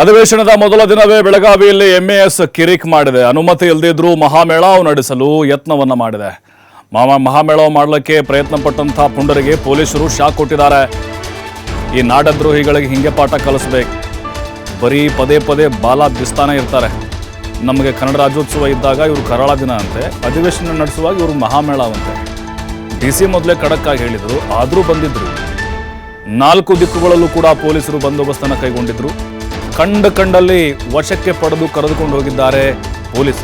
ಅಧಿವೇಶನದ ಮೊದಲ ದಿನವೇ ಬೆಳಗಾವಿಯಲ್ಲಿ ಎಂಎಎಸ್ ಕಿರಿಕ್ ಮಾಡಿದೆ. ಅನುಮತಿ ಇಲ್ಲದಿದ್ರೂ ಮಹಾಮೇಳಾವ್ ನಡೆಸಲು ಯತ್ನವನ್ನ ಮಾಡಿದೆ. ಮಾಮ, ಮಹಾಮೇಳಾವ್ ಮಾಡಲಿಕ್ಕೆ ಪ್ರಯತ್ನ ಪಟ್ಟಂತಹ ಪುಂಡರಿಗೆ ಪೊಲೀಸರು ಶಾಕ್ ಕೊಟ್ಟಿದ್ದಾರೆ. ಈ ನಾಡದ್ರೋಹಿಗಳಿಗೆ ಹಿಂಗೆ ಪಾಠ ಕಲಿಸ್ಬೇಕು. ಬರೀ ಪದೇ ಪದೇ ಬಾಲ ಬಿಸ್ತಾನೆ ಇರ್ತಾರೆ. ನಮಗೆ ಕನ್ನಡ ರಾಜ್ಯೋತ್ಸವ ಇದ್ದಾಗ ಇವರು ಕರಾಳ ದಿನ ಅಂತೆ. ಅಧಿವೇಶನ ನಡೆಸುವಾಗ ಇವರು ಮಹಾಮೇಳಾವಂತೆ ಡಿ ಸಿ ಮೊದಲೇ ಆಗಿ ಹೇಳಿದರು, ಆದರೂ ಬಂದಿದ್ರು. ನಾಲ್ಕು ದಿಕ್ಕುಗಳಲ್ಲೂ ಕೂಡ ಪೊಲೀಸರು ಬಂದೋಬಸ್ತನ್ನು ಕೈಗೊಂಡಿದ್ರು. ಕಂಡ ಕಂಡಲ್ಲಿ ವಶಕ್ಕೆ ಪಡೆದು ಕರೆದುಕೊಂಡು ಹೋಗಿದ್ದಾರೆ ಪೊಲೀಸ್.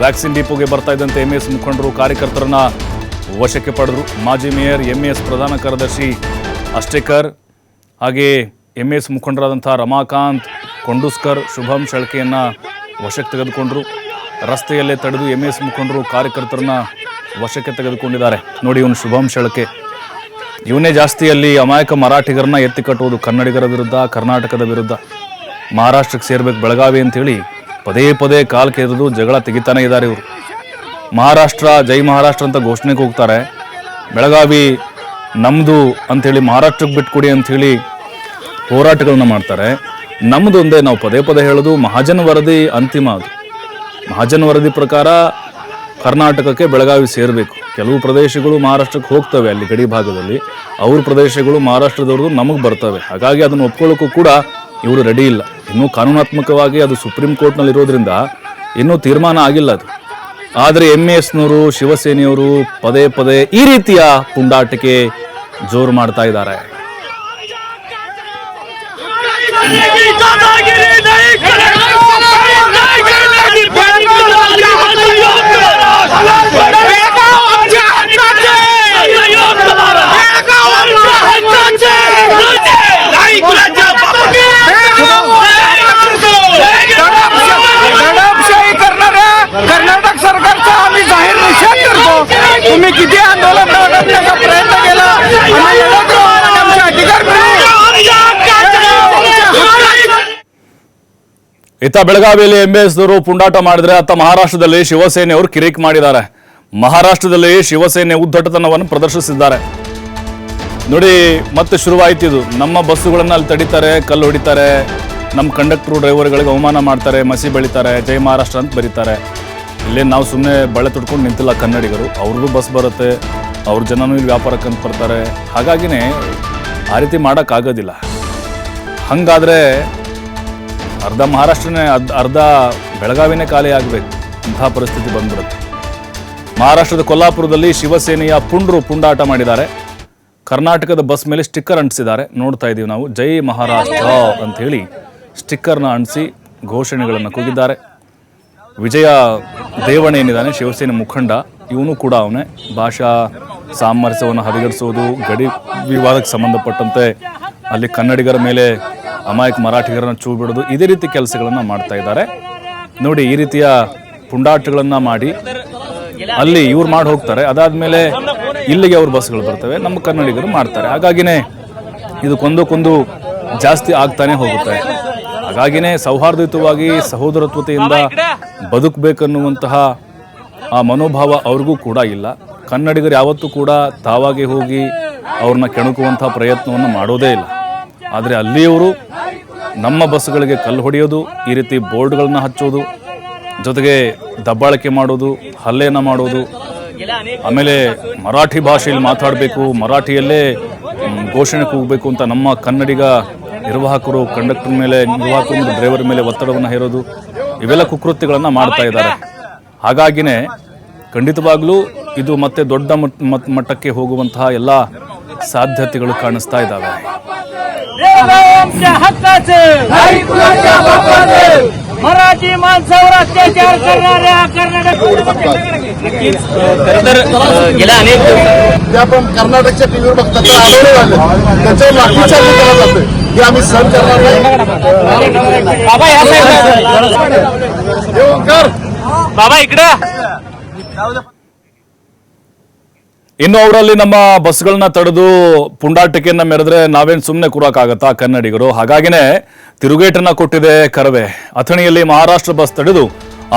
ವ್ಯಾಕ್ಸಿನ್ ಡಿಪೋಗೆ ಬರ್ತಾ ಇದ್ದಂತೆ ಎಂ ಎಸ್ ಮುಖಂಡರು ಕಾರ್ಯಕರ್ತರನ್ನ ವಶಕ್ಕೆ ಪಡೆದರು. ಮಾಜಿ ಮೇಯರ್ ಎಂ ಎಸ್ ಪ್ರಧಾನ ಕಾರ್ಯದರ್ಶಿ ಅಷ್ಟೇಕರ್ ಹಾಗೆ ಎಂ ಎಸ್ ಮುಖಂಡರಾದಂಥ ರಮಾಕಾಂತ್, ಕೊಂಡುಸ್ಕರ್, ಶುಭಂ ಶಳ್ಕೆಯನ್ನು ವಶಕ್ಕೆ ತೆಗೆದುಕೊಂಡರು. ರಸ್ತೆಯಲ್ಲೇ ತಡೆದು ಎಂ ಎಸ್ ಮುಖಂಡರು ಕಾರ್ಯಕರ್ತರನ್ನ ವಶಕ್ಕೆ ತೆಗೆದುಕೊಂಡಿದ್ದಾರೆ. ನೋಡಿ ಇವನು ಶುಭಂ ಶಳ್ಕೆ. ಇವನೇ ಜಾಸ್ತಿಯಲ್ಲಿ ಅಮಾಯಕ ಮರಾಠಿಗರನ್ನ ಎತ್ತಿ ಕಟ್ಟುವುದು ಕನ್ನಡಿಗರ ವಿರುದ್ಧ, ಕರ್ನಾಟಕದ ವಿರುದ್ಧ. ಮಹಾರಾಷ್ಟ್ರಕ್ಕೆ ಸೇರ್ಬೇಕು ಬೆಳಗಾವಿ ಅಂತೇಳಿ ಪದೇ ಪದೇ ಕಾಲು ಕೆರೆದು ಜಗಳ ತೆಗಿತಾನೆ ಇದ್ದಾರೆ ಇವರು. ಮಹಾರಾಷ್ಟ್ರ, ಜೈ ಮಹಾರಾಷ್ಟ್ರ ಅಂತ ಘೋಷಣೆಗೆ ಹೋಗ್ತಾರೆ. ಬೆಳಗಾವಿ ನಮ್ಮದು ಅಂಥೇಳಿ ಮಹಾರಾಷ್ಟ್ರಕ್ಕೆ ಬಿಟ್ಕೊಡಿ ಅಂಥೇಳಿ ಹೋರಾಟಗಳನ್ನ ಮಾಡ್ತಾರೆ. ನಮ್ಮದೊಂದೇ ನಾವು ಪದೇ ಪದೇ ಹೇಳೋದು ಮಹಾಜನ್ ವರದಿ ಅಂತಿಮ ಅದು. ಮಹಾಜನ್ ವರದಿ ಪ್ರಕಾರ ಕರ್ನಾಟಕಕ್ಕೆ ಬೆಳಗಾವಿ ಸೇರಬೇಕು. ಕೆಲವು ಪ್ರದೇಶಗಳು ಮಹಾರಾಷ್ಟ್ರಕ್ಕೆ ಹೋಗ್ತವೆ ಅಲ್ಲಿ ಗಡಿ ಭಾಗದಲ್ಲಿ. ಅವ್ರ ಪ್ರದೇಶಗಳು ಮಹಾರಾಷ್ಟ್ರದವ್ರದ್ದು ನಮಗೆ ಬರ್ತವೆ. ಹಾಗಾಗಿ ಅದನ್ನು ಒಪ್ಕೊಳ್ಳೋಕ್ಕೂ ಕೂಡ ಇವರು ರೆಡಿ ಇಲ್ಲ ಇನ್ನೂ ಕಾನೂನಾತ್ಮಕವಾಗಿ ಅದು ಸುಪ್ರೀಂ ಕೋರ್ಟ್ನಲ್ಲಿ ಇರೋದ್ರಿಂದ ಇನ್ನೂ ತೀರ್ಮಾನ ಆಗಿಲ್ಲ ಅದು ಆದರೆ ಎಂ ಎಸ್ನವರು ಶಿವಸೇನೆಯವರು ಪದೇ ಪದೇ ಈ ರೀತಿಯ ಪುಂಡಾಟಿಕೆ ಜೋರು ಮಾಡ್ತಾ ಇದ್ದಾರೆ तुम्ही किती आंदोलन दडपण्याचा प्रयत्न केला आम्ही लढतो आणि आमचे अधिकार मिळवू ಇತ್ತ ಬೆಳಗಾವಿಯಲ್ಲಿ ಎಂ ಎಸ್ದವರು ಪುಂಡಾಟ ಮಾಡಿದ್ರೆ ಅತ್ತ ಮಹಾರಾಷ್ಟ್ರದಲ್ಲಿ ಶಿವಸೇನೆಯವರು ಕಿರಿಕ್ ಮಾಡಿದ್ದಾರೆ ಮಹಾರಾಷ್ಟ್ರದಲ್ಲಿ ಶಿವಸೇನೆ ಉದ್ದಟತನವನ್ನು ಪ್ರದರ್ಶಿಸಿದ್ದಾರೆ ನೋಡಿ ಮತ್ತೆ ಶುರುವಾಯ್ತು ಇದು ನಮ್ಮ ಬಸ್ಸುಗಳನ್ನ ಅಲ್ಲಿ ತಡಿತಾರೆ ಕಲ್ಲು ಹೊಡಿತಾರೆ ನಮ್ಮ ಕಂಡಕ್ಟ್ರು ಡ್ರೈವರ್ಗಳಿಗೆ ಅವಮಾನ ಮಾಡ್ತಾರೆ ಮಸಿ ಬೆಳಿತಾರೆ ಜೈ ಮಹಾರಾಷ್ಟ್ರ ಅಂತ ಬರೀತಾರೆ ಇಲ್ಲೇ ನಾವು ಸುಮ್ಮನೆ ಬಳೆ ತುಡ್ಕೊಂಡು ನಿಂತಿಲ್ಲ ಕನ್ನಡಿಗರು. ಅವ್ರಿಗೂ ಬಸ್ ಬರುತ್ತೆ, ಅವ್ರ ಜನನೂ ಇಲ್ಲಿ ವ್ಯಾಪಾರಕ್ಕೆ ಅಂತ ಬರ್ತಾರೆ. ಹಾಗಾಗಿನೇ ಆ ರೀತಿ ಮಾಡೋಕ್ಕಾಗೋದಿಲ್ಲ ಹಾಗಾದರೆ ಅರ್ಧ ಮಹಾರಾಷ್ಟ್ರನೇ ಅರ್ಧ ಅರ್ಧ ಬೆಳಗಾವಿನೇ ಖಾಲಿ ಆಗಬೇಕು. ಇಂಥ ಪರಿಸ್ಥಿತಿ ಬಂದ್ಬಿಡುತ್ತೆ. ಮಹಾರಾಷ್ಟ್ರದ ಕೊಲ್ಲಾಪುರದಲ್ಲಿ ಶಿವಸೇನೆಯ ಪುಂಡ್ರು ಪುಂಡಾಟ ಮಾಡಿದ್ದಾರೆ. ಕರ್ನಾಟಕದ ಬಸ್ ಮೇಲೆ ಸ್ಟಿಕ್ಕರ್ ಅಂಟಿಸಿದ್ದಾರೆ. ನೋಡ್ತಾ ಇದ್ದೀವಿ ನಾವು. ಜೈ ಮಹಾರಾಷ್ಟ್ರ ಅಂತ ಹೇಳಿ ಸ್ಟಿಕ್ಕರ್ನ ಅಂಟಿಸಿ ಘೋಷಣೆಗಳನ್ನು ಕೂಗಿದ್ದಾರೆ. ವಿಜಯ ದೇವಣ ಏನಿದ್ದಾನೆ, ಶಿವಸೇನೆ ಮುಖಂಡ, ಇವನು ಕೂಡ ಅವನೇ. ಭಾಷಾ ಸಾಮರಸ್ಯವನ್ನು ಹದಗೆಡಿಸೋದು ಗಡಿ ವಿವಾದಕ್ಕೆ ಸಂಬಂಧಪಟ್ಟಂತೆ ಅಲ್ಲಿ ಕನ್ನಡಿಗರ ಮೇಲೆ ಅಮಾಯಕ ಮರಾಠಿಗರನ್ನು ಚೂ ಬಿಡೋದು ಇದೇ ರೀತಿ ಕೆಲಸಗಳನ್ನು ಮಾಡ್ತಾ ಇದ್ದಾರೆ. ನೋಡಿ, ಈ ರೀತಿಯ ಪುಂಡಾಟಗಳನ್ನು ಮಾಡಿ ಅಲ್ಲಿ ಇವ್ರು ಮಾಡಿ ಹೋಗ್ತಾರೆ. ಅದಾದಮೇಲೆ ಇಲ್ಲಿಗೆ ಅವ್ರ ಬಸ್ಗಳು ಬರ್ತವೆ, ನಮ್ಮ ಕನ್ನಡಿಗರು ಮಾಡ್ತಾರೆ. ಹಾಗಾಗಿನೇ ಇದಕ್ಕೊಂದಕ್ಕೊಂದು ಜಾಸ್ತಿ ಆಗ್ತಾನೆ ಹೋಗುತ್ತೆ. ಹಾಗಾಗಿನೇ ಸೌಹಾರ್ದಯುತವಾಗಿ ಸಹೋದರತ್ವತೆಯಿಂದ ಬದುಕಬೇಕನ್ನುವಂತಹ ಆ ಮನೋಭಾವ ಅವ್ರಿಗೂ ಕೂಡ ಇಲ್ಲ. ಕನ್ನಡಿಗರು ಯಾವತ್ತೂ ಕೂಡ ತಾವಾಗೆ ಹೋಗಿ ಅವ್ರನ್ನ ಕೆಣಕುವಂಥ ಪ್ರಯತ್ನವನ್ನು ಮಾಡೋದೇ ಇಲ್ಲ. ಆದರೆ ಅಲ್ಲಿಯವರು ನಮ್ಮ ಬಸ್ಗಳಿಗೆ ಕಲ್ಲು ಹೊಡೆಯೋದು, ಈ ರೀತಿ ಬೋರ್ಡ್ಗಳನ್ನ ಹಚ್ಚೋದು, ಜೊತೆಗೆ ದಬ್ಬಾಳಿಕೆ ಮಾಡೋದು, ಹಲ್ಲೆಯನ್ನು ಮಾಡೋದು, ಆಮೇಲೆ ಮರಾಠಿ ಭಾಷೆಯಲ್ಲಿ ಮಾತಾಡಬೇಕು, ಮರಾಠಿಯಲ್ಲೇ ಘೋಷಣೆ ಕೂಗಬೇಕು ಅಂತ ನಮ್ಮ ಕನ್ನಡಿಗ ನಿರ್ವಾಹಕರು ಕಂಡಕ್ಟರ್ ಮೇಲೆ ನಿರ್ವಾಹಕರು ಮತ್ತು ಡ್ರೈವರ್ ಮೇಲೆ ಒತ್ತಡವನ್ನು ಹೇರೋದು ಇವೆಲ್ಲ ಕುಕೃತ್ಯಗಳನ್ನು ಮಾಡ್ತಾ ಇದ್ದಾರೆ ಹಾಗಾಗಿನೇ ಖಂಡಿತವಾಗ್ಲೂ ಇದು ಮತ್ತೆ ದೊಡ್ಡ ಮಟ್- ಮಟ್- ಮಟ್ಟಕ್ಕೆ ಹೋಗುವಂತಹ ಎಲ್ಲ ಸಾಧ್ಯತೆಗಳು ಕಾಣಿಸ್ತಾ ಇದ್ದಾವೆ आमच्या हक्काचे मराठी माणसावर अत्याचार करणाऱ्या कर्नाटक तर गेल्या अनेक जे आपण कर्नाटकच्या टीव्हीवर बघतात तर आढळले झाले त्याच्यावर लाठीचार्ज केला जातोय हे आम्ही सहन करणार नाही बाबा या साईडला हे ओंकार बाबा इकडं ಇನ್ನು ಅವರಲ್ಲಿ ನಮ್ಮ ಬಸ್ಗಳನ್ನ ತಡೆದು ಪುಂಡಾಟಿಕೆಯನ್ನ ಮೆರೆದ್ರೆ ನಾವೇನ್ ಸುಮ್ಮನೆ ಕೂರಕ್ಕಾಗತ್ತಾ ಕನ್ನಡಿಗರು ಹಾಗಾಗಿನೇ ತಿರುಗೇಟನ್ನ ಕೊಟ್ಟಿದೆ ಕರವೇ ಅಥಣಿಯಲ್ಲಿ ಮಹಾರಾಷ್ಟ್ರ ಬಸ್ ತಡೆದು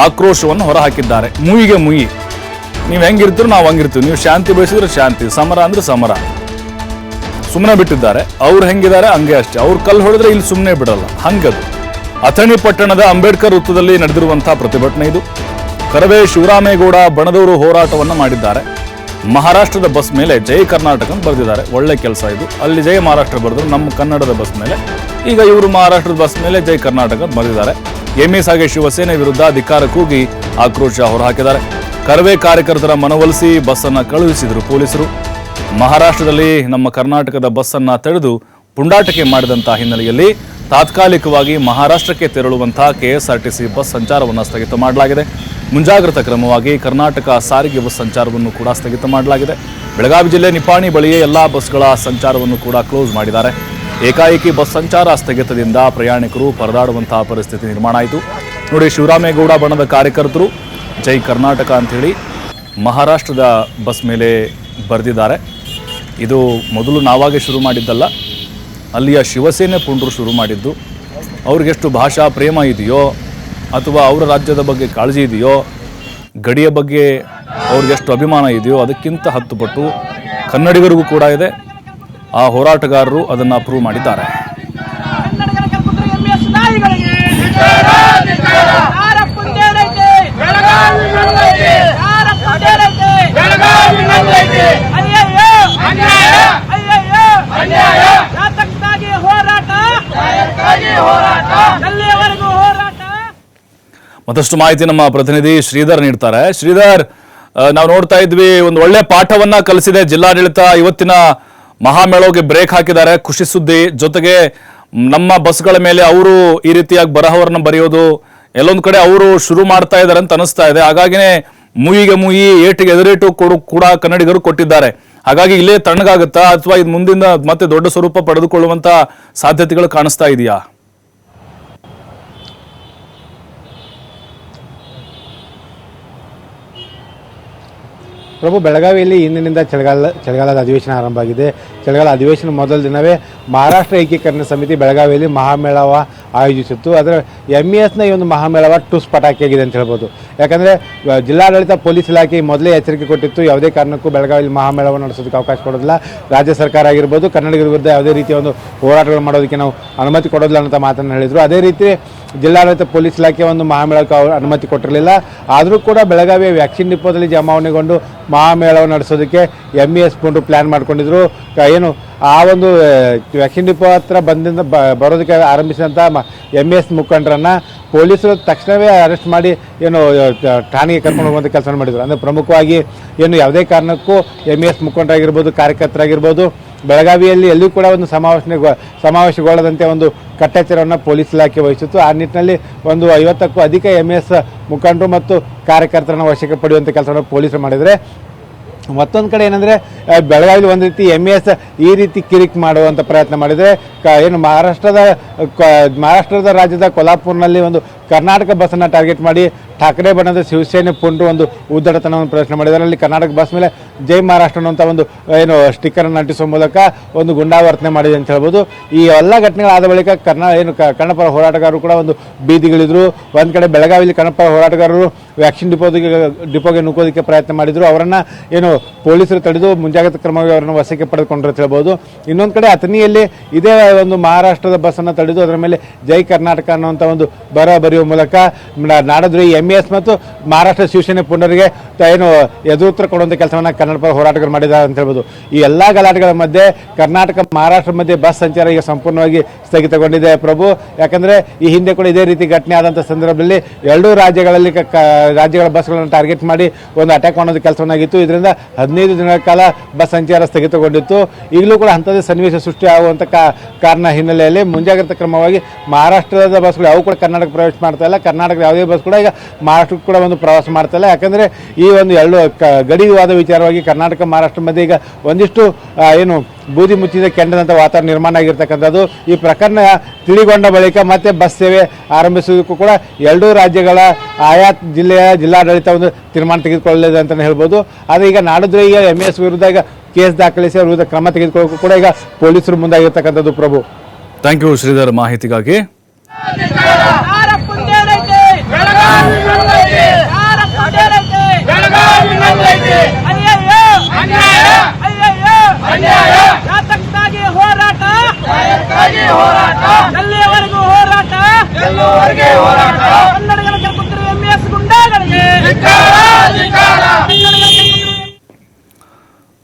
ಆಕ್ರೋಶವನ್ನು ಹೊರಹಾಕಿದ್ದಾರೆ ಮುಯಿಗೆ ಮುಯಿ ನೀವು ಹೆಂಗಿರ್ತೀರೋ ನಾವು ಹಂಗಿರ್ತೀವಿ ನೀವು ಶಾಂತಿ ಬಯಸಿದ್ರೆ ಶಾಂತಿ ಸಮರ ಅಂದ್ರೆ ಸಮರ ಸುಮ್ಮನೆ ಬಿಟ್ಟಿದ್ದಾರೆ. ಅವ್ರು ಹೆಂಗಿದ್ದಾರೆ? ಹಂಗೆ ಅಷ್ಟೇ. ಅವ್ರು ಕಲ್ಲು ಹೊಡೆದ್ರೆ ಇಲ್ಲಿ ಸುಮ್ಮನೆ ಬಿಡಲ್ಲ. ಹಂಗದು. ಅಥಣಿ ಪಟ್ಟಣದ ಅಂಬೇಡ್ಕರ್ ವೃತ್ತದಲ್ಲಿ ನಡೆದಿರುವಂತಹ ಪ್ರತಿಭಟನೆ ಇದು. ಕರವೇ ಶಿವರಾಮೇಗೌಡ ಬಣದವರು ಹೋರಾಟವನ್ನು ಮಾಡಿದ್ದಾರೆ. ಮಹಾರಾಷ್ಟ್ರದ ಬಸ್ ಮೇಲೆ ಜೈ ಕರ್ನಾಟಕ ಅಂತ ಬರೆದಿದ್ದಾರೆ. ಒಳ್ಳೆ ಕೆಲಸ ಇದು. ಅಲ್ಲಿ ಜೈ ಮಹಾರಾಷ್ಟ್ರ ಬರೆದ್ರು ನಮ್ಮ ಕನ್ನಡದ ಬಸ್ ಮೇಲೆ. ಈಗ ಇವರು ಮಹಾರಾಷ್ಟ್ರದ ಬಸ್ ಮೇಲೆ ಜೈ ಕರ್ನಾಟಕ ಬರೆದಿದ್ದಾರೆ. ಎಂಎಸ್ ಹಾಗೆ ಶಿವಸೇನೆ ವಿರುದ್ಧ ಅಧಿಕಾರ ಕೂಗಿ ಆಕ್ರೋಶ ಹೊರಹಾಕಿದ್ದಾರೆ. ಕರವೇ ಕಾರ್ಯಕರ್ತರ ಮನವೊಲಿಸಿ ಬಸ್ ಅನ್ನ ಕಳುಹಿಸಿದರು ಪೊಲೀಸರು. ಮಹಾರಾಷ್ಟ್ರದಲ್ಲಿ ನಮ್ಮ ಕರ್ನಾಟಕದ ಬಸ್ ಅನ್ನ ತಡೆದು ಪುಂಡಾಟಿಕೆ ಮಾಡಿದಂತಹ ಹಿನ್ನೆಲೆಯಲ್ಲಿ ತಾತ್ಕಾಲಿಕವಾಗಿ ಮಹಾರಾಷ್ಟ್ರಕ್ಕೆ ತೆರಳುವಂತಹ ಕೆಎಸ್ಆರ್ಟಿಸಿ ಬಸ್ ಸಂಚಾರವನ್ನು ಸ್ಥಗಿತ ಮಾಡಲಾಗಿದೆ. ಮುಂಜಾಗ್ರತಾ ಕ್ರಮವಾಗಿ ಕರ್ನಾಟಕ ಸಾರಿಗೆ ಬಸ್ ಸಂಚಾರವನ್ನು ಕೂಡ ಸ್ಥಗಿತ ಮಾಡಲಾಗಿದೆ. ಬೆಳಗಾವಿ ಜಿಲ್ಲೆ ನಿಪಾಣಿ ಬಳಿಯೇ ಎಲ್ಲಾ ಬಸ್ಗಳ ಸಂಚಾರವನ್ನು ಕೂಡ ಕ್ಲೋಸ್ ಮಾಡಿದ್ದಾರೆ. ಏಕಾಏಕಿ ಬಸ್ ಸಂಚಾರ ಸ್ಥಗಿತದಿಂದ ಪ್ರಯಾಣಿಕರು ಪರದಾಡುವಂತಹ ಪರಿಸ್ಥಿತಿ ನಿರ್ಮಾಣ ಆಯಿತು. ನೋಡಿ, ಶಿವರಾಮೇಗೌಡ ಬಣದ ಕಾರ್ಯಕರ್ತರು ಜೈ ಕರ್ನಾಟಕ ಅಂತ ಹೇಳಿ ಮಹಾರಾಷ್ಟ್ರದ ಬಸ್ ಮೇಲೆ ಬರೆದಿದ್ದಾರೆ. ಇದು ಮೊದಲು ನಾವಾಗೆ ಶುರು ಮಾಡಿದ್ದಲ್ಲ, ಅಲ್ಲಿಯ ಶಿವಸೇನೆ ಪುಂಡರು ಶುರು ಮಾಡಿದ್ದು. ಅವ್ರಿಗೆಷ್ಟು ಭಾಷಾ ಪ್ರೇಮ ಇದೆಯೋ, ಅಥವಾ ಅವರ ರಾಜ್ಯದ ಬಗ್ಗೆ ಕಾಳಜಿ ಇದೆಯೋ, ಗಡಿಯ ಬಗ್ಗೆ ಅವ್ರಿಗೆಷ್ಟು ಅಭಿಮಾನ ಇದೆಯೋ, ಅದಕ್ಕಿಂತ ಹತ್ತು ಪಟ್ಟು ಕನ್ನಡಿಗರಿಗೂ ಕೂಡ ಇದೆ. ಆ ಹೋರಾಟಗಾರರು ಅದನ್ನು ಅಪ್ರೂವ್ ಮಾಡಿದ್ದಾರೆ. ಮತ್ತಷ್ಟು ಮಾಹಿತಿ ನಮ್ಮ ಪ್ರತಿನಿಧಿ ಶ್ರೀಧರ್ ನೀಡ್ತಾರೆ. ಶ್ರೀಧರ್ ನಾವು ನೋಡ್ತಾ ಇದ್ವಿ, ಒಂದು ಒಳ್ಳೆ ಪಾಠವನ್ನ ಕಲಿಸಿದೆ. ಜಿಲ್ಲಾಡಳಿತ ಇವತ್ತಿನ ಮಹಾಮೇಳೋಗೆ ಬ್ರೇಕ್ ಹಾಕಿದ್ದಾರೆ. ಖುಷಿ ಸುದ್ದಿ ಜೊತೆಗೆ ನಮ್ಮ ಬಸ್ಗಳ ಮೇಲೆ ಅವರು ಈ ರೀತಿಯಾಗಿ ಬರಹವರನ್ನ ಬರೆಯೋದು, ಎಲ್ಲೊಂದು ಕಡೆ ಅವರು ಶುರು ಮಾಡ್ತಾ ಇದ್ದಾರೆ ಅಂತ ಅನಿಸ್ತಾ ಇದೆ. ಹಾಗಾಗಿನೇ ಮುಯಿಗೆ ಮುಯಿ ಏಟಿಗೆ ಎದುರೇಟು ಕೊಡು ಕೂಡ ಕನ್ನಡಿಗರು ಕೊಟ್ಟಿದ್ದಾರೆ. ಹಾಗಾಗಿ ಇಲ್ಲೇ ತಣ್ಣಗಾಗುತ್ತಾ, ಅಥವಾ ಇದು ಮುಂದಿನ ಮತ್ತೆ ದೊಡ್ಡ ಸ್ವರೂಪ ಪಡೆದುಕೊಳ್ಳುವಂತ ಸಾಧ್ಯತೆಗಳು ಕಾಣಿಸ್ತಾ ಇದೆಯಾ? ಪ್ರಭು, ಬೆಳಗಾವಿಯಲ್ಲಿ ಇಂದಿನಿಂದ ಚಳಿಗಾಲ ಚಳಿಗಾಲದ ಅಧಿವೇಶನ ಆರಂಭ ಆಗಿದೆ ಚಳಿಗಾಲ ಅಧಿವೇಶನ ಮೊದಲ ದಿನವೇ ಮಹಾರಾಷ್ಟ್ರ ಏಕೀಕರಣ ಸಮಿತಿ ಬೆಳಗಾವಿಯಲ್ಲಿ ಮಹಾಮೇಳವ ಆಯೋಜಿಸಿತ್ತು. ಅದರ ಎಂ ಇ ಎಸ್ನ ಈ ಒಂದು ಮಹಾಮೇಳವ ಟುಸ್ ಪಟಾಕಿಯಾಗಿದೆ ಅಂತ ಹೇಳ್ಬೋದು. ಯಾಕಂದರೆ ಜಿಲ್ಲಾಡಳಿತ ಪೊಲೀಸ್ ಇಲಾಖೆ ಮೊದಲೇ ಎಚ್ಚರಿಕೆ ಕೊಟ್ಟಿತ್ತು. ಯಾವುದೇ ಕಾರಣಕ್ಕೂ ಬೆಳಗಾವಿಯಲ್ಲಿ ಮಹಾಮೇಳವ ನಡೆಸೋದಕ್ಕೆ ಅವಕಾಶ ಕೊಡೋದಿಲ್ಲ. ರಾಜ್ಯ ಸರ್ಕಾರ ಆಗಿರ್ಬೋದು ಕನ್ನಡಿಗರ ವಿರುದ್ಧ ಯಾವುದೇ ರೀತಿಯ ಒಂದು ಹೋರಾಟಗಳು ಮಾಡೋದಕ್ಕೆ ನಾವು ಅನುಮತಿ ಕೊಡೋದಿಲ್ಲ ಅಂತ ಮಾತನ್ನು ಹೇಳಿದರು. ಅದೇ ರೀತಿ ಜಿಲ್ಲಾಡಳಿತ ಪೊಲೀಸ್ ಇಲಾಖೆ ಒಂದು ಮಹಾಮೇಳಕ್ಕೆ ಅನುಮತಿ ಕೊಟ್ಟಿರಲಿಲ್ಲ. ಆದರೂ ಕೂಡ ಬೆಳಗಾವಿಯ ವ್ಯಾಕ್ಸಿನ್ ಡಿಪೋದಲ್ಲಿ ಜಮಾವಣೆಗೊಂಡು ಮಹಾಮೇಳವನ್ನು ನಡೆಸೋದಕ್ಕೆ M E S plan plan ಮಾಡ್ಕೊಂಡಿದ್ರು. ಏನು ಆ ಒಂದು ವ್ಯಾಕ್ಸಿನ್ ಹತ್ರ ಬಂದಿಂದ ಬರೋದಕ್ಕೆ ಆರಂಭಿಸಿದಂಥ ಎಂ ಎಸ್ ಮುಖಂಡರನ್ನು ಪೊಲೀಸರು ತಕ್ಷಣವೇ ಅರೆಸ್ಟ್ ಮಾಡಿ, ಏನು ಠಾಣೆಗೆ ಕರ್ಕೊಂಡು ಹೋಗುವಂಥ ಕೆಲಸ ಮಾಡಿದರು. ಅಂದರೆ ಪ್ರಮುಖವಾಗಿ ಏನು ಯಾವುದೇ ಕಾರಣಕ್ಕೂ ಎಂ ಎಸ್ ಮುಖಂಡರಾಗಿರ್ಬೋದು, ಕಾರ್ಯಕರ್ತರಾಗಿರ್ಬೋದು, ಬೆಳಗಾವಿಯಲ್ಲಿ ಎಲ್ಲಿಯೂ ಕೂಡ ಒಂದು ಸಮಾವೇಶ ಸಮಾವೇಶಗೊಳ್ಳದಂತೆ ಒಂದು ಕಟ್ಟೆಚ್ಚರವನ್ನು ಪೊಲೀಸ್ ಇಲಾಖೆ ವಹಿಸಿತ್ತು. ಆ ನಿಟ್ಟಿನಲ್ಲಿ ಒಂದು ಐವತ್ತಕ್ಕೂ ಅಧಿಕ ಎಂ ಎಸ್ ಮುಖಂಡರು ಮತ್ತು ಕಾರ್ಯಕರ್ತರನ್ನು ವಶಕ್ಕೆ ಪಡೆಯುವಂಥ ಕೆಲಸವನ್ನು ಪೊಲೀಸರು ಮಾಡಿದರೆ ಮತ್ತೊಂದು ಕಡೆ ಏನಂದರೆ ಬೆಳಗಾವಿಲಿ ಒಂದು ರೀತಿ ಎಂ ಎಸ್ ಈ ರೀತಿ ಕಿರಿಕ್ ಮಾಡುವಂಥ ಪ್ರಯತ್ನ ಮಾಡಿದರೆ ಏನು ಮಹಾರಾಷ್ಟ್ರದ ಮಹಾರಾಷ್ಟ್ರದ ರಾಜ್ಯದ ಕೊಲ್ಹಾಪುರ್ನಲ್ಲಿ ಒಂದು ಕರ್ನಾಟಕ ಬಸ್ಸನ್ನು ಟಾರ್ಗೆಟ್ ಮಾಡಿ ಠಾಕ್ರೆ ಬಣ್ಣದ ಶಿವಸೇನೆ ಪುಂಡು ಒಂದು ಉದ್ದಡತನವನ್ನು ಪ್ರದರ್ಶನ ಮಾಡಿದ್ದಾರೆ ಅಲ್ಲಿ ಕರ್ನಾಟಕ ಬಸ್ ಮೇಲೆ ಜೈ ಮಹಾರಾಷ್ಟ್ರ ಅನ್ನುವಂಥ ಒಂದು, ಏನು ಸ್ಟಿಕ್ಕರನ್ನು ಅಂಟಿಸುವ ಮೂಲಕ ಒಂದು ಗುಂಡಾವರ್ತನೆ ಮಾಡಿದೆ ಅಂತ ಹೇಳ್ಬೋದು. ಈ ಎಲ್ಲ ಘಟನೆಗಳಾದ ಬಳಿಕ ಕರ್ನಾ, ಏನು ಕನ್ನಡಪರ ಹೋರಾಟಗಾರರು ಕೂಡ ಒಂದು ಬೀದಿಗಿಳಿದ್ರು. ಒಂದು ಕಡೆ ಬೆಳಗಾವಿಯಲ್ಲಿ ಕನ್ನಡಪರ ಹೋರಾಟಗಾರರು ವ್ಯಾಕ್ಸಿನ್ ಡಿಪೋದಿಗೆ, ಡಿಪೋಗೆ ನುಗ್ಗೋದಕ್ಕೆ ಪ್ರಯತ್ನ ಮಾಡಿದ್ರು. ಅವರನ್ನು, ಏನು, ಪೊಲೀಸರು ತಡೆದು ಮುಂಜಾಗ್ರತಾ ಕ್ರಮವಾಗಿ ಅವರನ್ನು ವಶಕ್ಕೆ ಪಡೆದುಕೊಂಡ್ರು ಅಂತ ಹೇಳ್ಬೋದು. ಇನ್ನೊಂದು ಕಡೆ ಅಥನಿಯಲ್ಲಿ ಇದೇ ಒಂದು ಮಹಾರಾಷ್ಟ್ರದ ಬಸ್ಸನ್ನು ತಡೆದು ಅದರ ಮೇಲೆ ಜೈ ಕರ್ನಾಟಕ ಅನ್ನುವಂಥ ಒಂದು ಬರ ಬರೆಯುವ ಮೂಲಕ ನಾಡದ್ರು ಎಂ ಎಸ್ ಮತ್ತು ಮಹಾರಾಷ್ಟ್ರ ಶಿವಸೇನೆ ಪುಂಡರಿಗೆ ತ- ಏನು ಎದುರುತ್ತರ ಕೊಡುವಂಥ ಕೆಲಸವನ್ನು ಕನ್ನಡ ಪರ ಹೋರಾಟಗಾರರು ಮಾಡಿದ್ದಾರೆ ಅಂತ ಹೇಳ್ಬೋದು. ಈ ಎಲ್ಲ ಗಲಾಟೆಗಳ ಮಧ್ಯೆ ಕರ್ನಾಟಕ, ಮಹಾರಾಷ್ಟ್ರ ಮಧ್ಯೆ ಬಸ್ ಸಂಚಾರ ಈಗ ಸಂಪೂರ್ಣವಾಗಿ ಸ್ಥಗಿತಗೊಂಡಿದೆ ಪ್ರಭು. ಯಾಕಂದರೆ ಈ ಹಿಂದೆ ಕೂಡ ಇದೇ ರೀತಿ ಘಟನೆ ಆದಂಥ ಸಂದರ್ಭದಲ್ಲಿ ಎರಡೂ ರಾಜ್ಯಗಳಲ್ಲಿ ರಾಜ್ಯಗಳ ಬಸ್ಗಳನ್ನು ಟಾರ್ಗೆಟ್ ಮಾಡಿ ಒಂದು ಅಟ್ಯಾಕ್ ಮಾಡೋದು ಕೆಲಸವನ್ನಾಗಿತ್ತು. ಇದರಿಂದ ಹದಿನೈದು ದಿನಗಳ ಕಾಲ ಬಸ್ ಸಂಚಾರ ಸ್ಥಗಿತಗೊಂಡಿತ್ತು. ಈಗಲೂ ಕೂಡ ಅಂಥದ್ದೇ ಸನ್ನಿವೇಶ ಸೃಷ್ಟಿ ಆಗುವಂಥ ಕಾ- ಕಾರಣ ಹಿನ್ನೆಲೆಯಲ್ಲಿ ಮುಂಜಾಗ್ರತಾ ಕ್ರಮವಾಗಿ ಮಹಾರಾಷ್ಟ್ರದ ಬಸ್ಗಳು, ಅವು ಕೂಡ ಕರ್ನಾಟಕ ಪ್ರವೇಶ ಮಾಡ್ತಾ ಇಲ್ಲ. ಕರ್ನಾಟಕದ ಯಾವುದೇ ಬಸ್ ಕೂಡ ಈಗ ಮಹಾರಾಷ್ಟ್ರಕ್ಕೆ ಕೂಡ ಒಂದು ಪ್ರವಾಸ ಮಾಡ್ತಾ ಇಲ್ಲ. ಯಾಕಂದರೆ ಈ ಒಂದು ಎರಡು ಕ- ಗಡಿ ವಿಚಾರವಾಗಿ ಕರ್ನಾಟಕ, ಮಹಾರಾಷ್ಟ್ರ ಮಧ್ಯೆ ಈಗ ಒಂದಿಷ್ಟು ಏನು ಬೂದಿ ಮುಚ್ಚಿದ ಕೆಂಡದಂಥ ವಾತಾವರಣ ನಿರ್ಮಾಣ ಆಗಿರ್ತಕ್ಕಂಥದ್ದು. ಈ ಪ್ರಕರಣ ತಿಳಿಗೊಂಡ ಬಳಿಕ ಮತ್ತೆ ಬಸ್ ಸೇವೆ ಆರಂಭಿಸುವುದಕ್ಕೂ ಕೂಡ ಎರಡೂ ರಾಜ್ಯಗಳ ಆಯಾ ಜಿಲ್ಲೆಯ ಜಿಲ್ಲಾಡಳಿತ ಒಂದು ತೀರ್ಮಾನ ತೆಗೆದುಕೊಳ್ಳಲಿದೆ ಅಂತಲೇ ಹೇಳ್ಬೋದು. ಆದರೆ ಈಗ ನಾಡದ್ರೋಹಿಯ ಎಂ ಎಸ್ ವಿರುದ್ಧ ಈಗ ಕೇಸ್ ದಾಖಲಿಸಿ ವಿರುದ್ಧ ಕ್ರಮ ತೆಗೆದುಕೊಳ್ಳೋಕ್ಕೂ ಕೂಡ ಈಗ ಪೊಲೀಸರು ಮುಂದಾಗಿರ್ತಕ್ಕಂಥದ್ದು ಪ್ರಭು. ಥ್ಯಾಂಕ್ ಯು ಶ್ರೀಧರ್ ಮಾಹಿತಿಗಾಗಿ.